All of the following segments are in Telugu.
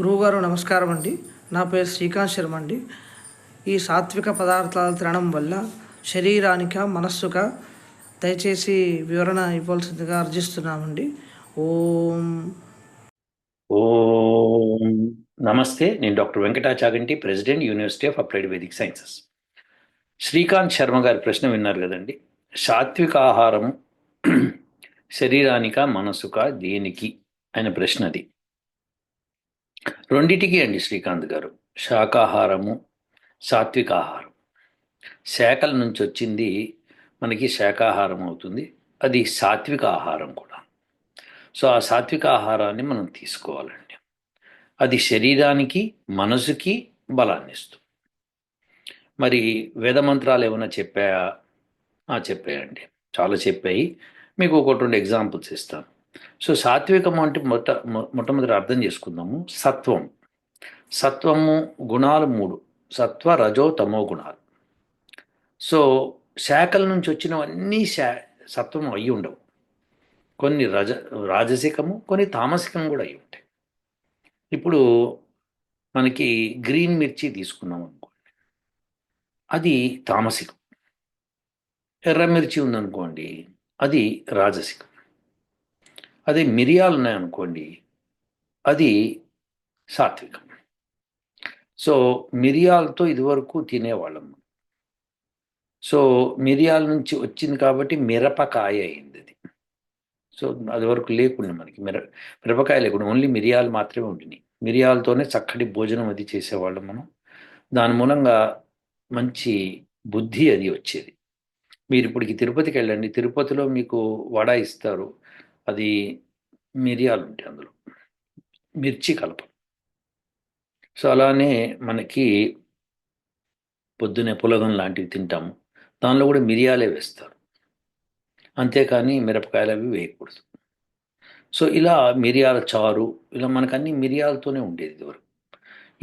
గురువుగారు నమస్కారం అండి. నా పేరు శ్రీకాంత్ శర్మ అండి. ఈ సాత్విక పదార్థాలు తినడం వల్ల శరీరానిక మనస్సుక దయచేసి వివరణ ఇవ్వాల్సిందిగా అర్జిస్తున్నామండి. ఓం. ఓం. నమస్తే నేను doctor Venkatachaganti president university of applied Vedic sciences. Srikanth Sharma గారి ప్రశ్న విన్నారు కదండి. సాత్విక ఆహారము శరీరానిక మనసుక దేనికి? అనే ప్రశ్న అది రెండిటికి అండి శ్రీకాంత్ గారు. శాకాహారము సాత్విక ఆహారం శాఖల నుంచి వచ్చింది మనకి శాకాహారం అవుతుంది. అది సాత్విక ఆహారం కూడా. సో ఆ సాత్విక ఆహారాన్ని మనం తీసుకోవాలండి. అది శరీరానికి మనసుకి బలాన్ని ఇస్తుంది. మరి వేద మంత్రాలు ఏమైనా చెప్పాయా ఆ, చెప్పాయండి. చాలా చెప్పాయి. మీకు ఒకటి రెండు ఎగ్జాంపుల్స్ ఇస్తాను. సో సాత్వికం అంటే మొట్ట మొట్టమొదటి అర్థం చేసుకుందాము. సత్వం. సత్వము గుణాలు మూడు. సత్వ రజో తమో గుణాలు. సో శాఖల నుంచి వచ్చినవన్నీ శా సత్వం అయి ఉండవు. కొన్ని రజ రాజసికము కొన్ని తామసికం కూడా అయి ఉంటాయి. ఇప్పుడు మనకి గ్రీన్ మిర్చి తీసుకున్నాం అనుకోండి. అది తామసికం. ఎర్ర మిర్చి ఉందనుకోండి అది రాజసికం. అదే మిరియాలు ఉన్నాయనుకోండి అది సాత్వికం. సో మిరియాలతో ఇదివరకు తినేవాళ్ళం. సో మిరియాల నుంచి వచ్చింది కాబట్టి మిరపకాయ అయింది అది. సో అది వరకు లేకుండా మనకి మిర మిరపకాయ లేకుండా ఓన్లీ మిరియాలు మాత్రమే ఉండినాయి. మిరియాలతోనే చక్కటి భోజనం అది చేసేవాళ్ళం మనం. దాని మూలంగా మంచి బుద్ధి అది వచ్చేది. మీరు ఇప్పటికి తిరుపతికి వెళ్ళండి తిరుపతిలో మీకు వడ ఇస్తారు. అది మిరియాలు ఉంటాయి అందులో. మిర్చి కలప. సో అలానే మనకి పొద్దునే పులగం లాంటివి తింటాము. దానిలో కూడా మిరియాలే వేస్తారు. అంతేకాని మిరపకాయలు అవి వేయకూడదు. సో ఇలా మిరియాల చారు ఇలా మనకు అన్ని మిరియాలతోనే ఉండేది ఇదివరకు.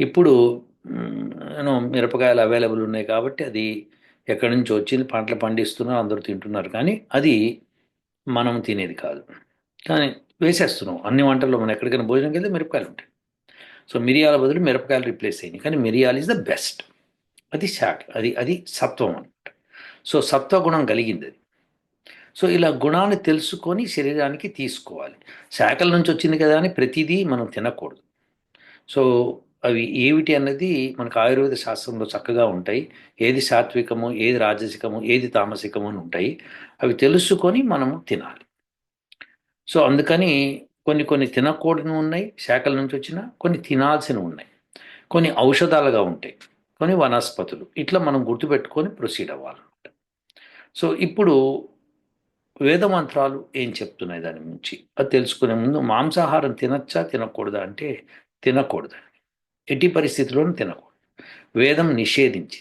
ఇప్పుడు నేను మిరపకాయలు అవైలబుల్ ఉన్నాయి కాబట్టి అది ఎక్కడి నుంచి వచ్చింది పంటలు పండిస్తున్నారు అందరూ తింటున్నారు. కానీ అది మనం తినేది కాదు. కానీ వేసేస్తున్నాం. అన్ని వంటల్లో మనం ఎక్కడికైనా భోజనంకి వెళ్తే మిరపకాయలు ఉంటాయి. సో మిరియాల బదులు మిరపకాయలు రీప్లేస్ అయ్యింది కానీ మిరియాలు ఇస్ ద బెస్ట్ అది శాఖ అది అది సత్వం అనమాట సో సత్వగుణం కలిగింది అది. సో ఇలా గుణాన్ని తెలుసుకొని శరీరానికి తీసుకోవాలి. శాఖల నుంచి వచ్చింది కదా అని ప్రతిదీ మనం తినకూడదు. సో అవి ఏమిటి అన్నది మనకు ఆయుర్వేద శాస్త్రంలో చక్కగా ఉంటాయి. ఏది సాత్వికము ఏది రాజసికము ఏది తామసికము అని ఉంటాయి. అవి తెలుసుకొని మనము తినాలి. సో అందుకని కొన్ని కొన్ని తినకూడని ఉన్నాయి శాఖల నుంచి వచ్చిన కొన్ని తినాల్సినవి ఉన్నాయి. కొన్ని ఔషధాలుగా ఉంటాయి కొన్ని వనస్పతులు. ఇట్లా మనం గుర్తుపెట్టుకొని ప్రొసీడ్ అవ్వాలన్నమాట. సో ఇప్పుడు వేద మంత్రాలు ఏం చెప్తున్నాయి దాని నుంచి? అది తెలుసుకునే ముందు మాంసాహారం తినచ్చా తినకూడదా అంటే తినకూడదండి ఎట్టి పరిస్థితుల్లోనూ తినకూడదు. వేదం నిషేధించి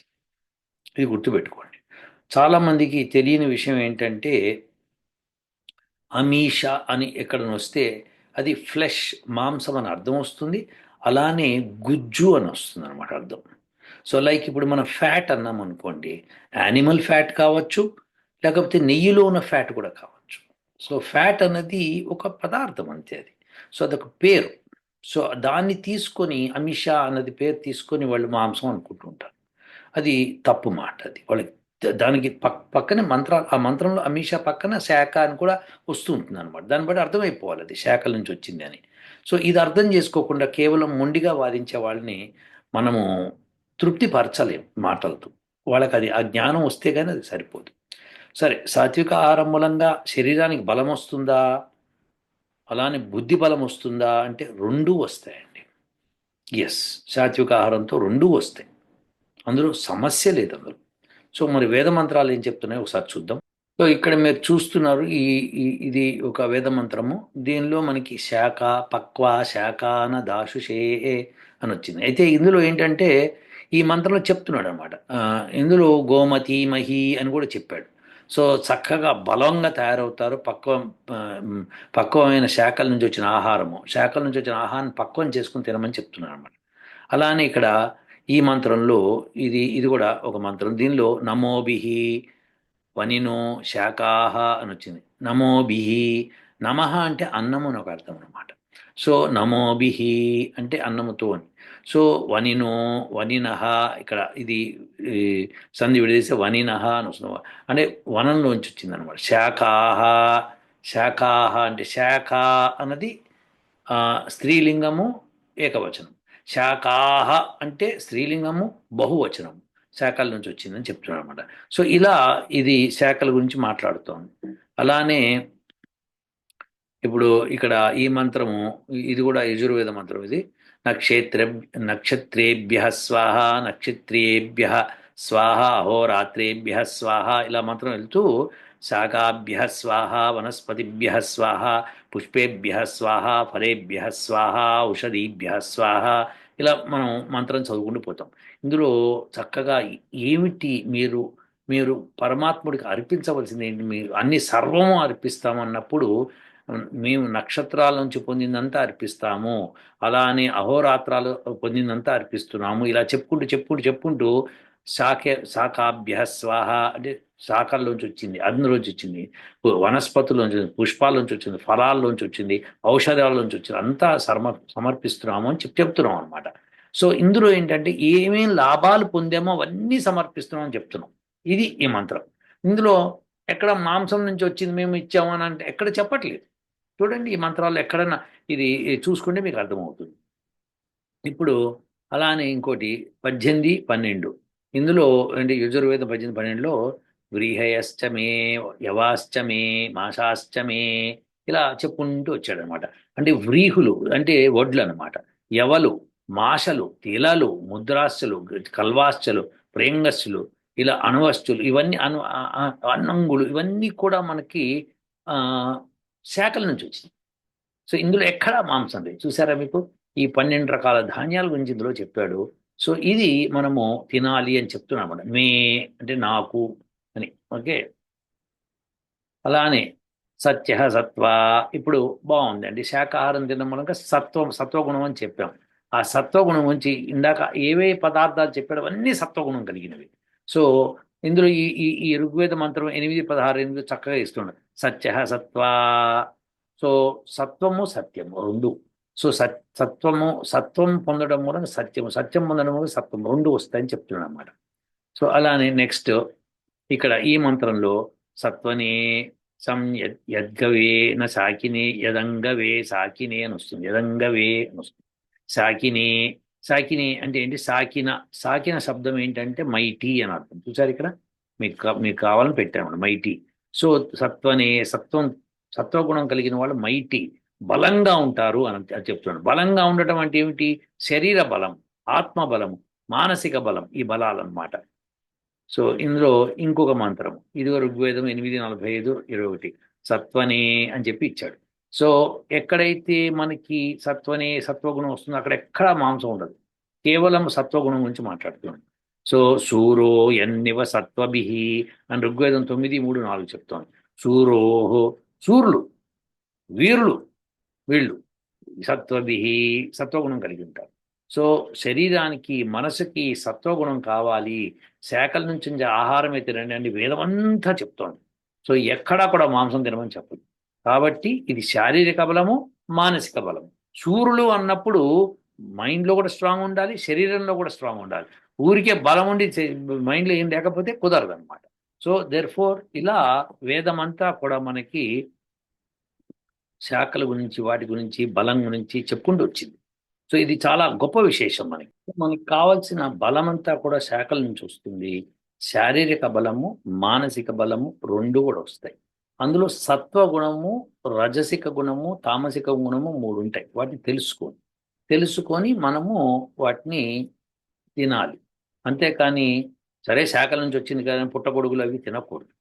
ఇది గుర్తుపెట్టుకోండి. చాలామందికి తెలియని విషయం ఏంటంటే అమీష అని ఎక్కడ వస్తే అది ఫ్లెష్ మాంసం అని అర్థం వస్తుంది. అలానే గుజ్జు అని వస్తుంది అనమాట అర్థం. సో లైక్ ఇప్పుడు మనం ఫ్యాట్ అన్నాం అనుకోండి యానిమల్ ఫ్యాట్ కావచ్చు లేకపోతే నెయ్యిలో ఉన్న ఫ్యాట్ కూడా కావచ్చు. సో ఫ్యాట్ అన్నది ఒక పదార్థం అంతే అది. సో అదొక పేరు. సో దాన్ని తీసుకొని అమిషా అన్నది పేరు తీసుకొని వాళ్ళు మాంసం అనుకుంటుంటారు అది తప్పు మాట అది. వాళ్ళకి దానికి పక్ పక్కనే మంత్రాలు ఆ మంత్రంలో అమిషా పక్కన శాఖ అని కూడా వస్తూ ఉంటుంది అనమాట దాన్ని బట్టి అర్థమైపోవాలి అది శాఖల నుంచి వచ్చింది అని. సో ఇది అర్థం చేసుకోకుండా కేవలం మొండిగా వాదించే వాళ్ళని మనము తృప్తిపరచలేం మాటలతో. వాళ్ళకి అది ఆ జ్ఞానం వస్తే కానీ అది సరిపోదు. సరే సాత్విక ఆహారం మూలంగా శరీరానికి బలం వస్తుందా? అలానే బుద్ధి బలం వస్తుందా? అంటే రెండూ వస్తాయండి. ఎస్ సాత్విక ఆహారంతో రెండూ వస్తాయి. అందులో సమస్య లేదు అందులో. సో మరి వేద మంత్రాలు ఏం చెప్తున్నాయి ఒకసారి చూద్దాం. సో ఇక్కడ మీరు చూస్తున్నారు ఈ ఇది ఒక వేద మంత్రము దీనిలో మనకి శాఖ పక్వ శాఖాన దాశుషే అని వచ్చింది. అయితే ఇందులో ఏంటంటే ఈ మంత్రంలో చెప్తున్నాడు అనమాట ఇందులో గోమతి మహి అని కూడా చెప్పాడు. సో చక్కగా బలంగా తయారవుతారు పక్వం పక్వమైన శాఖల నుంచి వచ్చిన ఆహారము. శాఖల నుంచి వచ్చిన ఆహారాన్ని పక్వం చేసుకుని తినమని చెప్తున్నాడు అనమాట అలానే ఇక్కడ ఈ మంత్రంలో ఇది ఇది కూడా ఒక మంత్రం. దీనిలో నమోభిహి వనినో శాఖాహ అని వచ్చింది. నమోభిహి నమః అంటే అన్నము అని ఒక అర్థం అనమాట సో నమోభిహి అంటే అన్నముతో అని. సో వనినో వనినహ ఇక్కడ ఇది ఈ, సంధి విడదీస్తే వనినహ అని వస్తుంది అంటే వనంలోంచి వచ్చింది అనమాట శాఖాహ శాఖాహ అంటే శాఖ అన్నది స్త్రీలింగము ఏకవచనం. శాఖాహ అంటే స్త్రీలింగము బహువచనం శాఖల నుంచి వచ్చిందని చెప్తున్నాడు అనమాట సో ఇలా ఇది శాఖల గురించి మాట్లాడుతోంది. అలానే ఇప్పుడు ఇక్కడ ఈ మంత్రము ఇది కూడా యజుర్వేద మంత్రం ఇది. నక్షత్ర నక్షత్రేభ్య స్వాహ నక్షత్రేభ్య స్వాహ అహోరాత్రేభ్య స్వాహ ఇలా మంత్రం వెళ్తూ శాఖాభ్య స్వాహ వనస్పతిభ్య స్వాహ పుష్పేభ్య స్వాహ ఫలేభ్య స్వాహ ఔషధీభ్య స్వాహ ఇలా మనం మంత్రం చదువుకుంటూ పోతాం. ఇందులో చక్కగా ఏమిటి మీరు మీరు పరమాత్ముడికి అర్పించవలసింది ఏంటి? మీరు అన్ని సర్వము అర్పిస్తామన్నప్పుడు మేము నక్షత్రాల నుంచి పొందిందంతా అర్పిస్తాము అలానే అహోరాత్రాలు పొందిందంతా అర్పిస్తున్నాము ఇలా చెప్పుకుంటూ చెప్పుకుంటూ చెప్పుకుంటూ శాఖ శాఖాభ్య స్వాహ అంటే శాఖల్లోంచి వచ్చింది అందులోంచి వచ్చింది వనస్పతుల్లోంచి వచ్చింది పుష్పాల్లోంచి వచ్చింది ఫలాల్లోంచి వచ్చింది ఔషధాల్లోంచి వచ్చింది అంతా సమర్ సమర్పిస్తున్నాము అని చెప్పి చెప్తున్నాం అనమాట సో ఇందులో ఏంటంటే ఏమేం లాభాలు పొందామో అవన్నీ సమర్పిస్తున్నాం అని చెప్తున్నాం. ఇది ఈ మంత్రం. ఇందులో ఎక్కడ మాంసం నుంచి వచ్చింది మేము ఇచ్చాము అని అంటే ఎక్కడ చెప్పట్లేదు. చూడండి ఈ మంత్రాలు ఎక్కడన్నా ఇది చూసుకుంటే మీకు అర్థమవుతుంది. ఇప్పుడు అలానే ఇంకోటి పద్దెనిమిది పన్నెండు. ఇందులో అంటే యజుర్వేద పద్దెనిమిది పన్నెండులో వ్రీహయశ్చమే యవాశ్చమే మాషాష్టమే ఇలా చెప్పుకుంటూ వచ్చాడనమాట. అంటే వ్రీహులు అంటే వడ్లు అనమాట యవలు మాషలు తిలలు ముద్రాశ్చలు కల్వాశ్చలు ప్రేంగస్సులు ఇలా అణువస్తులు ఇవన్నీ అను అన్నంగులు ఇవన్నీ కూడా మనకి ఆ శాఖల నుంచి వచ్చింది సో ఇందులో ఎక్కడా మాంసం లేదు. చూసారా మీకు? ఈ పన్నెండు రకాల ధాన్యాల గురించి ఇందులో చెప్పాడు. సో ఇది మనము తినాలి అని చెప్తున్నాం అన్నమాట మే అంటే నాకు అని. ఓకే. అలానే సత్య సత్వ. ఇప్పుడు బాగుందండి. శాకాహారం తినడం మూలంగా సత్వం సత్వగుణం అని చెప్పాం. ఆ సత్వగుణం నుంచి ఇందాక ఏవే పదార్థాలు చెప్పాడో అన్నీ సత్వగుణం కలిగినవి. సో ఇందులో ఈ ఈ ఈ ఋగ్వేద మంత్రం ఎనిమిది పదహారు ఎనిమిది చక్కగా ఇస్తున్నాడు సత్య సత్వ. సో సత్వము సత్యము రెండు. సో సత్ సత్వము సత్వం పొందడం మూలంగా సత్యము. సత్యం పొందడం మూలంగా సత్వం రెండు వస్తాయని చెప్తున్నాడు అన్నమాట. సో అలానే నెక్స్ట్ ఇక్కడ ఈ మంత్రంలో సత్వనే సం యద్- యద్గవే న సాకినే యదంగవే సాకినే అని వస్తుంది. యదంగవే అని వస్తుంది. సాకినే సాకిని అంటే ఏంటి? సాకిన సాకిన శబ్దం ఏంటంటే మైటీ అని అర్థం. చూసారు ఇక్కడ? మీకు మీకు కావాలని పెట్టాము మైటీ. సో సత్వనే సత్వం సత్వగుణం కలిగిన వాళ్ళు మైటీ. బలంగా ఉంటారు అని అని చెప్తున్నాడు బలంగా ఉండటం అంటే ఏమిటి? శరీర బలం ఆత్మ బలం మానసిక బలం ఈ బలాలన్నమాట. సో ఇందులో ఇంకొక మంత్రం ఇది ఋగ్వేదం ఎనిమిది నలభై ఐదు ఇరవై ఒకటి. సత్వనే అని చెప్పి ఇచ్చాడు. సో ఎక్కడైతే మనకి సత్వనే సత్వగుణం వస్తుందో అక్కడ ఎక్కడా మాంసం ఉండదు. కేవలం సత్వగుణం గురించి మాట్లాడుతున్నాం. సో సూరో ఎన్నివ సత్వభిహి అని ఋగ్వేదం తొమ్మిది మూడు నాలుగు చెప్తోంది. సూరోహో సూర్యులు వీరులు వీళ్ళు సత్వభిహి సత్వగుణం కలిగి ఉంటారు. సో శరీరానికి మనసుకి సత్వగుణం కావాలి. శాఖల నుంచి ఆహారమే ఆహారం అయితే రండి అని వేదం అంతా చెప్తోంది. సో ఎక్కడా కూడా మాంసం తినమని చెప్పదు. కాబట్టి ఇది శారీరక బలము మానసిక బలము. సూర్యులు అన్నప్పుడు మైండ్లో కూడా స్ట్రాంగ్ ఉండాలి శరీరంలో కూడా స్ట్రాంగ్ ఉండాలి. ఊరికే బలం ఉండి మైండ్లో ఏం లేకపోతే కుదరదు అనమాట సో దేర్ ఫోర్ ఇలా వేదమంతా కూడా మనకి శాఖల గురించి వాటి గురించి బలం గురించి చెప్పుకుంటూ వచ్చింది. సో ఇది చాలా గొప్ప విశేషం మనకి. మనకి కావాల్సిన బలమంతా కూడా శాఖల నుంచి వస్తుంది. శారీరక బలము మానసిక బలము రెండు కూడా వస్తాయి. అందులో సత్వ గుణము రజసిక గుణము తామసిక గుణము మూడు ఉంటాయి. వాటిని తెలుసుకోండి తెలుసుకొని మనము వాటిని తినాలి. అంతేకాని సరే శాఖల నుంచి వచ్చింది కానీ పుట్టగొడుగులు అవి తినకూడదు.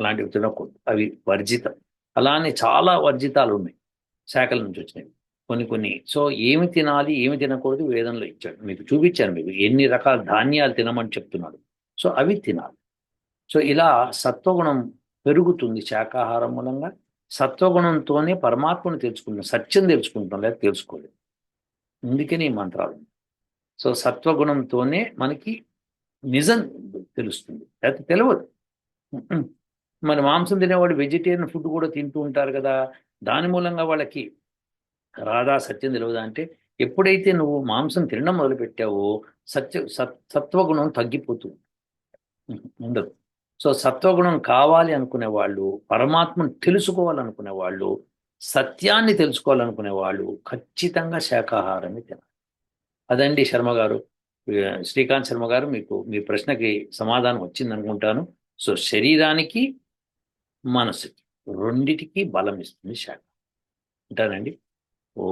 అలాంటివి తినకూడదు. అవి వర్జితం. అలానే చాలా వర్జితాలు ఉన్నాయి. శాఖల నుంచి వచ్చినవి. కొన్ని కొన్ని. సో ఏమి తినాలి ఏమి తినకూడదు వేదంలో ఇచ్చాడు. మీకు చూపించాను మీకు ఎన్ని రకాల ధాన్యాలు తినమని చెప్తున్నాడు. సో అవి తినాలి. సో ఇలా సత్వగుణం పెరుగుతుంది శాకాహారం మూలంగా. సత్వగుణంతోనే పరమాత్మను తెలుసుకుంటాం సత్యం తెలుసుకుంటాం లేదా తెలుసుకోలేదు. అందుకని ఈ మంత్రాలు. సో సత్వగుణంతోనే మనకి నిజం తెలుస్తుంది. లేకపోతే తెలియదు. మరి మాంసం తినేవాడు వెజిటేరియన్ ఫుడ్ కూడా తింటూ ఉంటారు కదా. దాని మూలంగా వాళ్ళకి రాధా సత్యం తెలియదా అంటే ఎప్పుడైతే నువ్వు మాంసం తినడం మొదలుపెట్టావో సత్య సత్ సత్వగుణం తగ్గిపోతుంది ఉండదు. సో సత్వగుణం కావాలి అనుకునే వాళ్ళు పరమాత్మను తెలుసుకోవాలనుకునే వాళ్ళు సత్యాన్ని తెలుసుకోవాలనుకునే వాళ్ళు ఖచ్చితంగా శాకాహారాన్ని తినాలి. అదండి శర్మ గారు. శ్రీకాంత్ శర్మ గారు మీకు మీ ప్రశ్నకి సమాధానం వచ్చింది అనుకుంటాను సో శరీరానికి మనసుకి రెండిటికి బలం ఇస్తుంది శాఖ. ఉంటానండి? ఓ